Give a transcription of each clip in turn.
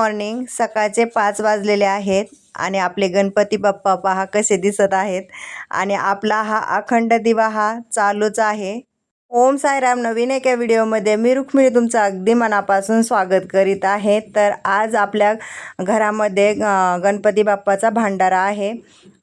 Morning सकाळचे पाच वाजलेले आहेत आणि आपले गणपती बाप्पा पहा कसे दिसत आहेत. आणि आपला हा अखंड दिवा हा चालूच आहे. ओम साईराम नवीन एका व्हिडिओमध्ये मी रुक्मिणी तुमचं अगदी मनापासून स्वागत करीत आहे. तर आज आपल्या घरामध्ये गणपती बाप्पाचा भांडारा आहे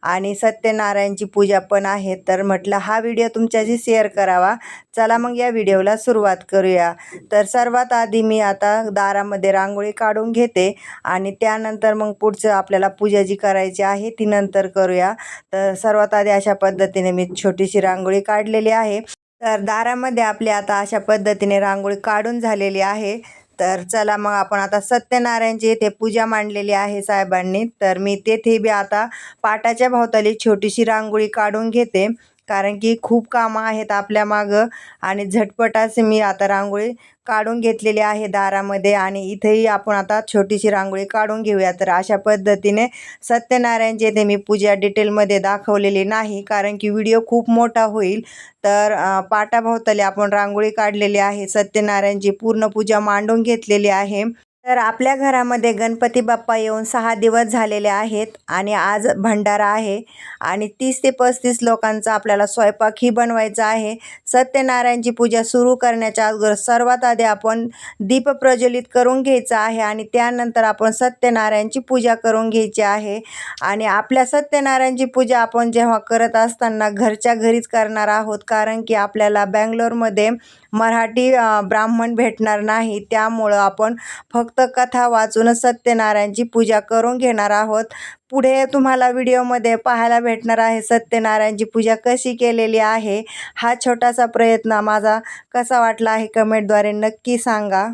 आणि सत्यनारायणची पूजा पण आहे. तर म्हटलं हा व्हिडिओ तुमच्याशी शेअर करावा. चला मग या व्हिडिओला सुरुवात करूया. तर सर्वात आधी मी आता दारामध्ये रांगोळी काढून घेते आणि त्यानंतर मग पुढचं आपल्याला पूजा जी करायची आहे ती नंतर करूया. तर सर्वात आधी अशा पद्धतीने मी छोटीशी रांगोळी काढलेली आहे. तर दारामध्ये आपली आता अशा पद्धतीने रांगोळी काढून झालेली आहे. तर चला मग आपण आता सत्यनारायणची येथे पूजा मांडलेली आहे साहेबांनी. तर मी तेथे बी आता पाटाच्या भोवताली छोटीशी रांगोळी काढून घेते. कारण की खूप कामं आहेत आपल्या मागं आणि झटपट असे मी आता रांगोळी काढून घेतलेली आहे दारामध्ये आणि इथेही आपण आता छोटीशी रांगोळी काढून घेऊया. तर अशा पद्धतीने सत्यनारायणची येथे मी पूजा डिटेलमध्ये दाखवलेली नाही कारण की व्हिडिओ खूप मोठा होईल तर पाटाभोवताली आपण रांगोळी काढलेली आहे. सत्यनारायणची पूर्ण पूजा मांडून घेतलेली आहे. तर आपल्या घरामध्ये गणपती बाप्पा येऊन सहा दिवस झालेले आहेत आणि आज भंडारा आहे. आणि तीस ते पस्तीस लोकांचा आपल्याला स्वयंपाकही बनवायचा आहे. सत्यनारायणची पूजा सुरू करण्याच्या अगोदर सर्वात आधी आपण दीप प्रज्वलित करून घ्यायचा आहे आणि त्यानंतर आपण सत्यनारायणची पूजा करून घ्यायची आहे. आणि आपल्या सत्यनारायणची पूजा आपण जेव्हा करत असताना घरच्या घरीच करणार आहोत. कारण की आपल्याला बँगलोरमध्ये मराठी ब्राह्मण भेटणार नाही. त्यामुळं आपण फक्त कथा वाचूनच सत्यनारायणची पूजा करून घेणार आहोत. पुढे तुम्हाला व्हिडिओमध्ये पाहायला भेटणार आहे सत्यनारायणची पूजा कशी केलेली आहे. हा छोटासा प्रयत्न माझा कसा वाटला आहे कमेंटद्वारे नक्की सांगा.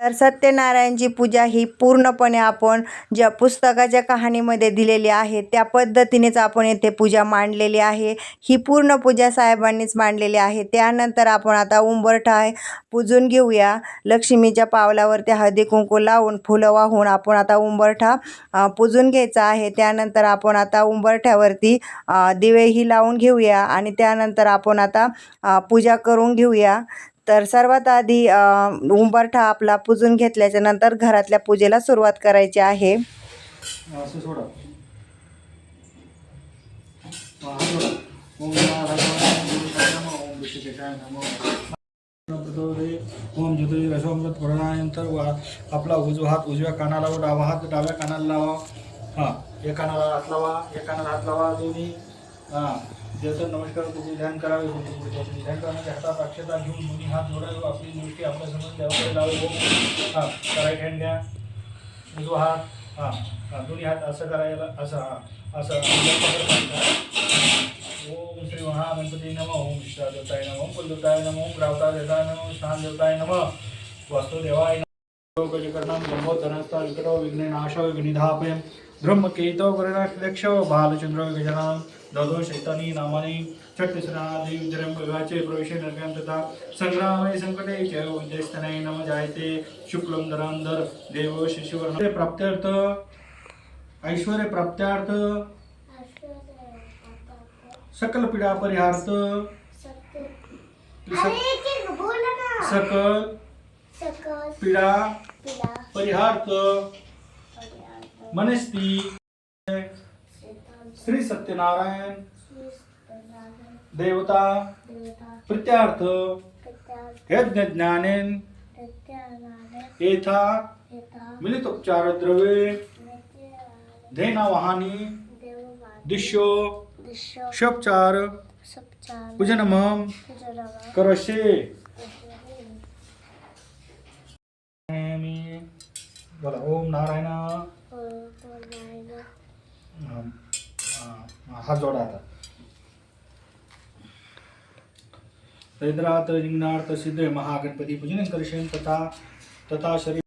तर सत्यनारायणची पूजा ही पूर्णपणे आपण ज्या पुस्तकाच्या कहाणीमध्ये दिलेली आहे त्या पद्धतीनेच आपण येथे पूजा मांडलेली आहे. ही पूर्ण पूजा साहेबांनीच मांडलेली आहे. त्यानंतर आपण आता उंबरठा आहे पूजून घेऊया. लक्ष्मीच्या पावलावरती हळदी कुंकू लावून फुलं वाहून आपण आता उंबरठा पूजून घ्यायचा आहे. त्यानंतर आपण आता उंबरठ्यावरती दिवेही लावून घेऊया आणि त्यानंतर आपण आता पूजा करून घेऊया. तर सर्वात आधी उंबरठा आपला पूजून घेतल्याच्या नंतर घरातल्या पूजेला सुरुवात करायची आहे. ओम नारायणाय नमः, ओम ऋषिकेशाय ज्योतिष रसोमृत नंतर वा आपला उजवा हात उजव्या कानाला व डावा हात डाव्या कानाला लावा. हां एक कानाला हात लावा एक कानाला हात लावा दोन्ही. हां. जसं नमस्कार तुझे ध्यान करावे तुझे पुढच्या ध्यान करण्याच्या हातात अक्षता घेऊन दोन्ही हात जोडावे आपली दृष्टी आपल्यासमोर देवाकडे लावे हो हा राईट हँड घ्या. उजवा हात. हां हां दोन्ही हात असं करायला असं हां असं ओम श्री महागणपती नम ओम श्रा देवताय नम. ओम कुलदेवताय नम. ओम रावता देवताय नम. ओम स्थान देवताय नम. वास्तुदेवाय नमः. गजकर्णं ब्रह्मोत्तरस्ता विकटो विघ्ननाशो विघ्निधापयं ब्रह्मकेतो गुरुराक्षक्ष बालचंद्र गजनां ददो शैतानी नामानि छत्तीसरा देवजरं विवाचे प्रवेशे नरकं तथा संग्रामे संकटे च उद्यस्तने हो, नम जायते शुक्लम धरांधर देव शिशुवर्ण प्राप्त्यर्थ ऐश्वर्य प्राप्त्यार्थ सकल पीडा परिहार्थ सकल पीडा परिहार्थ मनस्ती श्री सत्यनारायण देवता प्रित्यार्थ यज्ञ ज्ञानेन एथा मिलितोपचार द्रव्ये धेना वाहनी दिश्यो शोपचार पूजनमम करशे बोला ओम नारायण। हं, हां, हात जोडा आता रैद्रात रिंगणार्थ सिद्ध महागणपती पूजन करशेन तथा तथा शरीर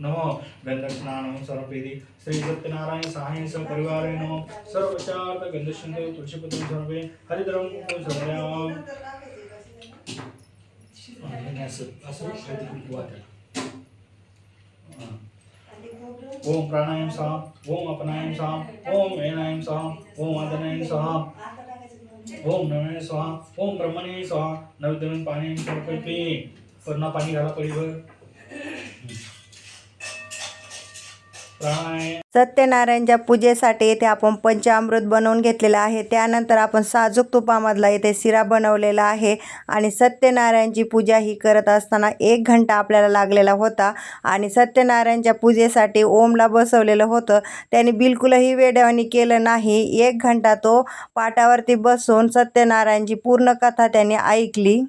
नमो गंधस्नानं सर्वपेदी श्री सत्यनारायण सहाय स परिवारे नमो सर्वचार्थ गंधशंदे तुळशीपत्र सर्वे हरिद्रम सर्वयाम असं असं हळदी कुंकू वाटेल. हां. ओम प्राणायाम सहा ओम अपनायाम सहा ओम एनायाम सहा ओम आदनायाम सहा ओम नमः स्वाहा ओम ब्रह्मणे स्वाहा नवदन पाणी समर्पयते पूर्ण पाणी घाला पडीवर सत्यनारायणच्या पूजेसाठी येथे आपण पंचामृत बनवून घेतलेलं आहे. त्यानंतर आपण साजूक तुपामधला येथे शिरा बनवलेला आहे आणि सत्यनारायणची पूजा ही करत असताना एक घंटा आपल्याला लागलेला होता आणि सत्यनारायणच्या पूजेसाठी ओमला बसवलेलं होतं. त्याने बिलकुलही वेडवाणी केलं नाही. एक घंटा तो पाटावरती बसून सत्यनारायणची पूर्ण कथा त्याने ऐकली.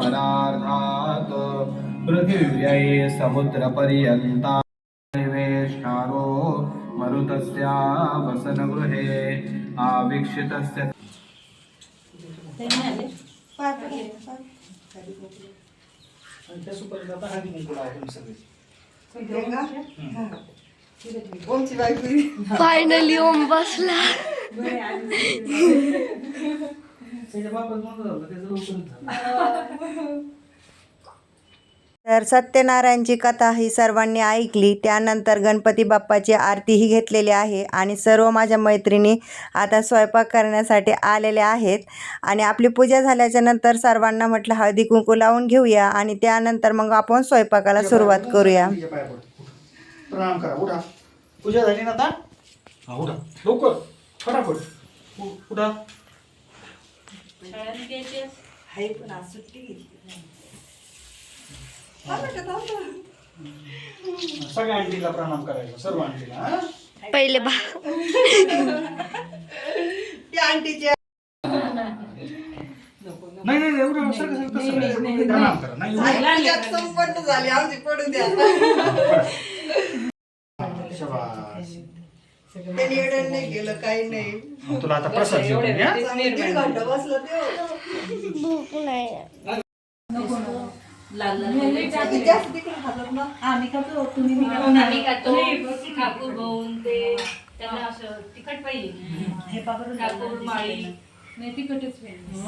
परार्धात् पृथिव्यै समुद्रपर्यन्ता निवेष्टारो मरुतस्या वसनगृहे आवीक्षितस्य फायनली ओम बसला. त्याच्या बापाचं नव्हतं झालं त्याचं लवकरच झालं. तर सत्यनारायणची कथा ही सर्वांनी ऐकली त्यानंतर गणपती बाप्पाची आरतीही घेतलेली आहे आणि सर्व माझ्या मैत्रिणी आता स्वयंपाक करण्यासाठी आलेल्या आहेत. आणि आपली पूजा झाल्याच्यानंतर सर्वांना म्हटलं हळदी कुंकू लावून घेऊया आणि त्यानंतर मग आपण स्वयंपाकाला सुरुवात करूया. पाया पड. प्रणाम करा उठा. पूजा झाली ना आता? हा उठा. लवकर फटाफट. उ- उठा. सगळ्या आंटीला प्रणाम करायचा सर्व आंटीला हा? पहिले बा. नाही नाही नाही, एवढं प्रणाम करा. नाही शाबास. तुला आता प्रसाद जेवण या आम्ही खातो ठाकूर भाऊन ते त्यांना असं तिखट पाहिजे. ठाकूर माळी. नाही तिखटच पाहिजे.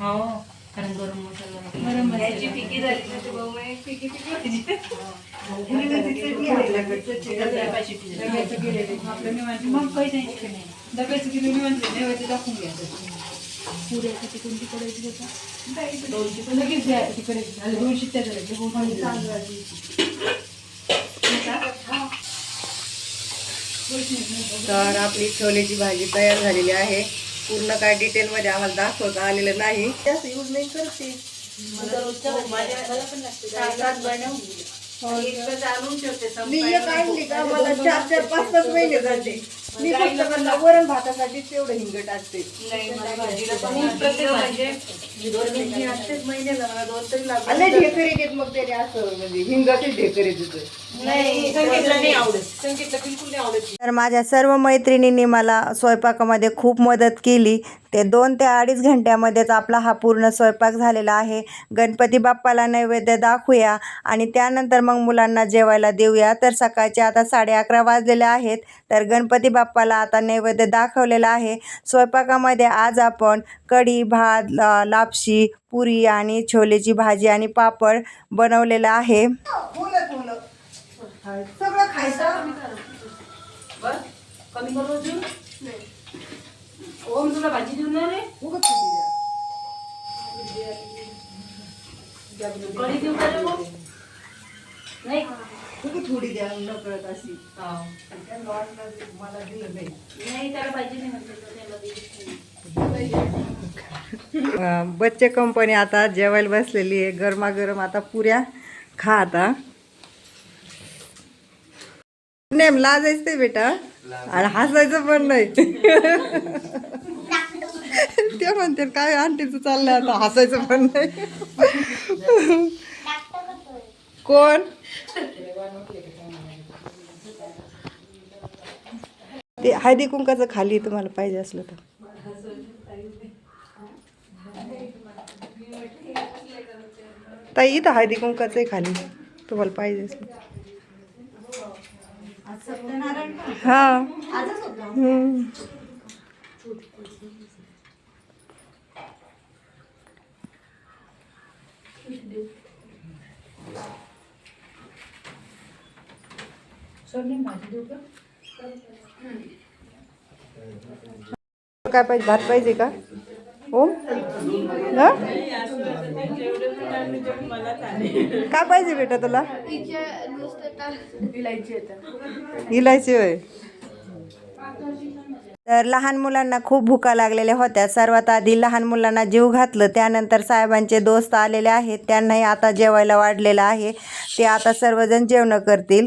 हो. कारण गरम मसाला याची फिकी झाली तर भाऊ म्हणे, फिकी फिकी होती. मग काही नाही. डब्याचं किलो निवांत नैवेद्य दाखवून घ्यायचं पुऱ्याचं तिकडून तिकडे दोनशे लगेच द्यायचं तिकडे. दोनशे त्या झाले हो. तर आपली छोलेची भाजी तयार झालेली आहे. पूर्ण काय डिटेलमध्ये आम्हाला दाखवता आलेलं नाही. जास्त यूज नाही करते. मी एक आणली का? मला चार चार पाच पाच महिने जाते. मी फक्त वरण भातासाठी तेवढं हिंग टाकते आले ढेकर येतात मग त्याने असं म्हणजे हिंगाचे ढेकर येत तर माझ्या सर्व मैत्रिणींनी मला स्वयंपाकामध्ये खूप मदत केली. ते दोन ते अडीच घंट्यामध्येच आपला हा पूर्ण स्वयंपाक झालेला आहे. गणपती बाप्पाला नैवेद्य दाखवूया आणि त्यानंतर मग मुलांना जेवायला देऊया. तर सकाळचे आता साडे अकरा वाजलेले आहेत. तर गणपती बाप्पाला आता नैवेद्य दाखवलेला आहे. स्वयंपाकामध्ये आज आपण कढी भात लापशी पुरी आणि छोलेची भाजी आणि पापड बनवलेला आहे. सगळं खायचं? कमी करू ओम तुला भाजी देऊन नाही रे? कढी देऊ का रे मग? नाही. थोडी द्या नकळत अशी. हो. मला दिलं नाही नाही त्याला पाहिजे नाही म्हणते तो त्याला देत नाही. अं, बच्चे कंपनी आता जेवायला बसलेली आहे. गरमागरम आता पुऱ्या खा आता. नेम लाजायचं ते बेटा आणि हसायचं पण नाही. ते म्हणते काय आंटीचं चाललंय आता? हसायचं पण नाही. कोण? ते हळदी कुंकाचं खाली तुम्हाला पाहिजे असलं तर. ताई इथं हळदी कुंकाचं आहे खाली. तुम्हाला पाहिजे असलं हा. काय पाहिजे? भात पाहिजे का? हो? काय पाहिजे बेटा तुला? इलायची होय. तर लहान मुलांना खूप भुका लागलेल्या होत्या. सर्वात आधी लहान मुलांना जीव घातलं. त्यानंतर साहेबांचे दोस्त आलेले आहेत. त्यांनाही आता जेवायला वाढलेलं आहे. ते आता सर्वजण जेवणं करतील.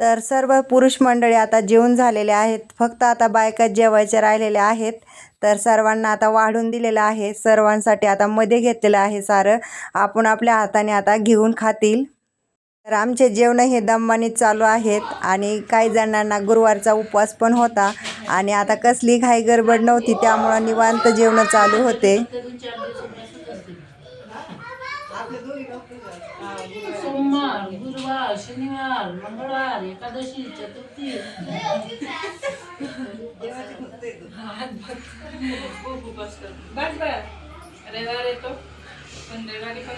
तर सर्व पुरुष मंडळी आता जेवून झालेले आहेत. फक्त आता बायका जेवायच्या राहिलेल्या आहेत. तर सर्वांना आता वाढून दिलेलं आहे. सर्वांसाठी आता मध्ये घेतलेलं आहे सारं. आपण आपल्या हाताने आता घेऊन खातील. तर आमचे जेवण हे दमाने चालू आहेत. आणि काही जणांना गुरुवारचा उपवास पण होता. आणि आता कसली घाई गडबड नव्हती. त्यामुळं निवांत जेवण चालू होते. सोमवार. गुरुवार शनिवार मंगळवार एकादशी चतुर्थी. बस रविवार येतो. पण रविवारी पण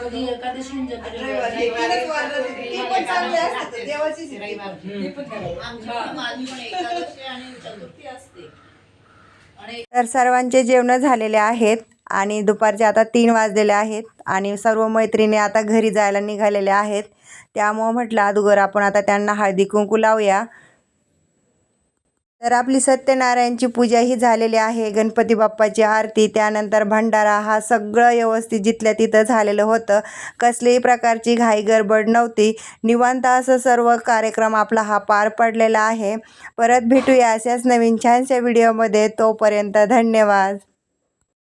कधी एकादशी आणि जत्रेवर. तर सर्वांचे जेवण झालेले आहेत. आणि दुपारचे आता तीन वाजलेले आहेत आणि सर्व मैत्रिणी आता घरी जायला निघालेल्या आहेत. त्यामुळं म्हटलं अगोदर आपण आता त्यांना हळदी कुंकू लावूया. तर आपली सत्यनारायणची पूजा ही झालेली आहे. गणपती बाप्पाची आरती त्यानंतर भंडारा हा सगळं व्यवस्थित जिथल्या तिथं झालेलं होतं. कसलीही प्रकारची घाई गडबड नव्हती. निवांत असं सर्व कार्यक्रम आपला हा पार पडलेला आहे. परत भेटूया अशाच नवीन छानशा व्हिडिओमध्ये. तोपर्यंत धन्यवाद.